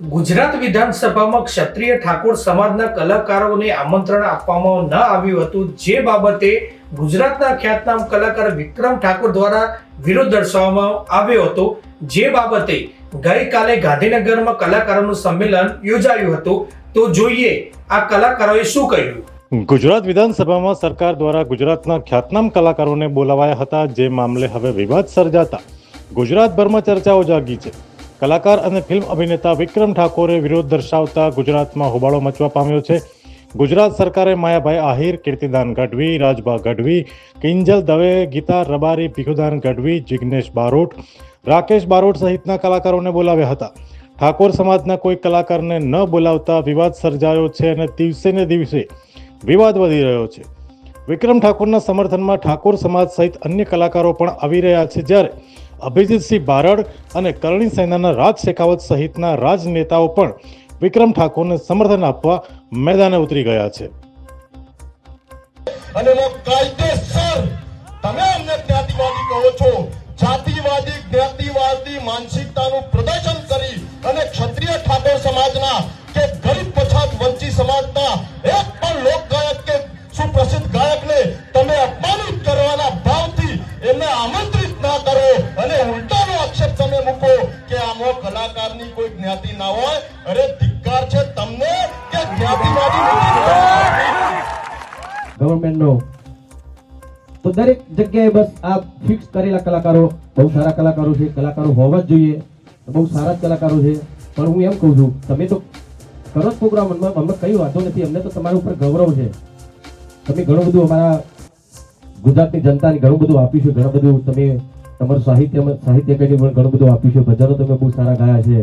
ગુજરાત વિધાનસભામાં ક્ષત્રિય ઠાકોર સમાજના કલાકારોને આમંત્રણ આપવામાં ન આવ્યું હતું, જે બાબતે ગુજરાતના ખ્યાતનામ કલાકાર વિક્રમ ઠાકોર દ્વારા વિરોધ દર્શાવવામાં આવ્યો હતો. જે બાબતે ગઈકાલે ગાંધીનગરમાં કલાકારોનું સંમેલન યોજાયું હતું. તો જોઈએ આ કલાકારોએ શું કહ્યું? ગુજરાત વિધાનસભામાં સરકાર દ્વારા ગુજરાતના ખ્યાતનામ કલાકારોને બોલાવાયા હતા. જે મામલે હવે વિવાદ સર્જાતા ગુજરાતભરમાં ચર્ચાઓ જાગી છે. કલાકાર અને ફિલ્મ અભિનેતા વિક્રમ ઠાકોરે વિરોધ દર્શાવતા ગુજરાતમાં હોબાળો મચવા પામ્યો છે. ગુજરાત સરકારે માયાભાઈ આહિર, કીર્તિદાન ગઢવી, રાજભા ગઢવી, કિંજલ દવે, ગીતા રબારી, ભીખુદાન ગઢવી, જિગ્નેશ બારોટ, રાકેશ બારોટ સહિતના કલાકારોને બોલાવ્યા હતા. ઠાકોર સમાજના કોઈ કલાકારને ન બોલાવતા વિવાદ સર્જાયો છે અને દિવસે ને દિવસે વિવાદ વધી રહ્યો છે. વિક્રમ ઠાકોરના સમર્થનમાં ઠાકોર સમાજ સહિત અન્ય કલાકારો પણ આવી રહ્યા છે. જ્યારે અભિજીતસિંહ બારડ અને કરણી સેનાના રાજ શેખાવત સહિતના રાજનેતાઓ પણ વિક્રમ ઠાકોરને સમર્થન આપવા મેદાને ઉતરી ગયા છે. અને કાયદેસર તમે અમને જ્ઞાતિવાદી કહો છો. જાતિવાદી, જ્ઞાતિવાદી, માનસિકતાનું પ્રદર્શન કરી અને ના હોય, અરે ધિક્કાર છે તમને કે જ્ઞાતિવાદી. ગવર્મેન્ટનો તો દરેક જગ્યાએ બસ આ ફિક્સ કરેલા કલાકારો, બહુ સારા કલાકારો છે, કલાકારો હોવા જ જોઈએ, બહુ સારા જ કલાકારો છે. પણ હું એમ કહું છું, તમે તો કરો જ પ્રોગ્રામ, અમને કઈ વાંધો નથી, અમને તો તમારા ઉપર ગૌરવ છે. તમે ઘણું બધું અમારા ગુજરાતની જનતાને ઘણું બધું આપ્યું છે, ઘણું બધું તમે તમારું સાહિત્ય સાહિત્ય કરીને ઘણું બધું આપ્યું છે ભજનો તમે બહુ સારા ગાયા છે.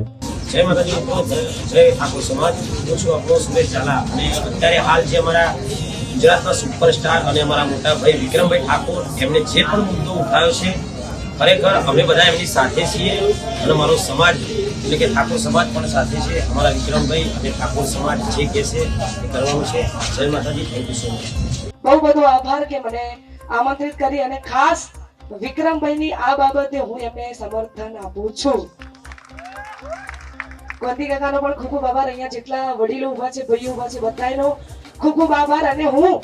જય માતાજી મિત્રો જય ઠાકોર સમાજ. હું છું આપણો સુરેશ ઝાલા. અને અત્યારે હાલ જે અમારા ગુજરાતના સુપરસ્ટાર અને અમારા મોટા ભાઈ વિક્રમભાઈ ઠાકોર એમણે જે પણ મુદ્દો ઉઠાવ્યો છે, ખરેખર અમે બધા એમની સાથે છીએ અને મારો સમાજ, એટલે કે ઠાકોર સમાજ પણ સાથે છે. અમારા વિક્રમભાઈ અને ઠાકોર સમાજ જે કહે છે એ કરવાનું છે. જય માતાજી થેન્ક યુ સો મચ બહુ બધો આભાર કે મને આમંત્રિત કરી અને ખાસ વિક્રમભાઈની આ બાબતે હું એમને સમર્થન આપું છું. કાકાનો પણ ખૂબ ખૂબ અહીંયા જેટલા વડીલો ઊભા છે, ભાઈઓ ઊભા છે બધાનો ખૂબ ખૂબ અને હું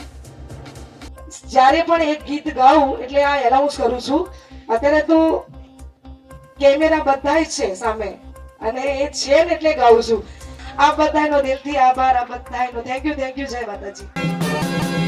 જ્યારે પણ એક ગીત ગાઉં એટલે આ એનાઉન્સ કરું છું. અત્યારે તો કેમેરા બધા જ છે સામે અને એ છે ને એટલે ગાઉં છું. આ બધાનો દિલથી આભાર આ બધાનો થેન્ક યુ થેન્ક યુ જય માતાજી.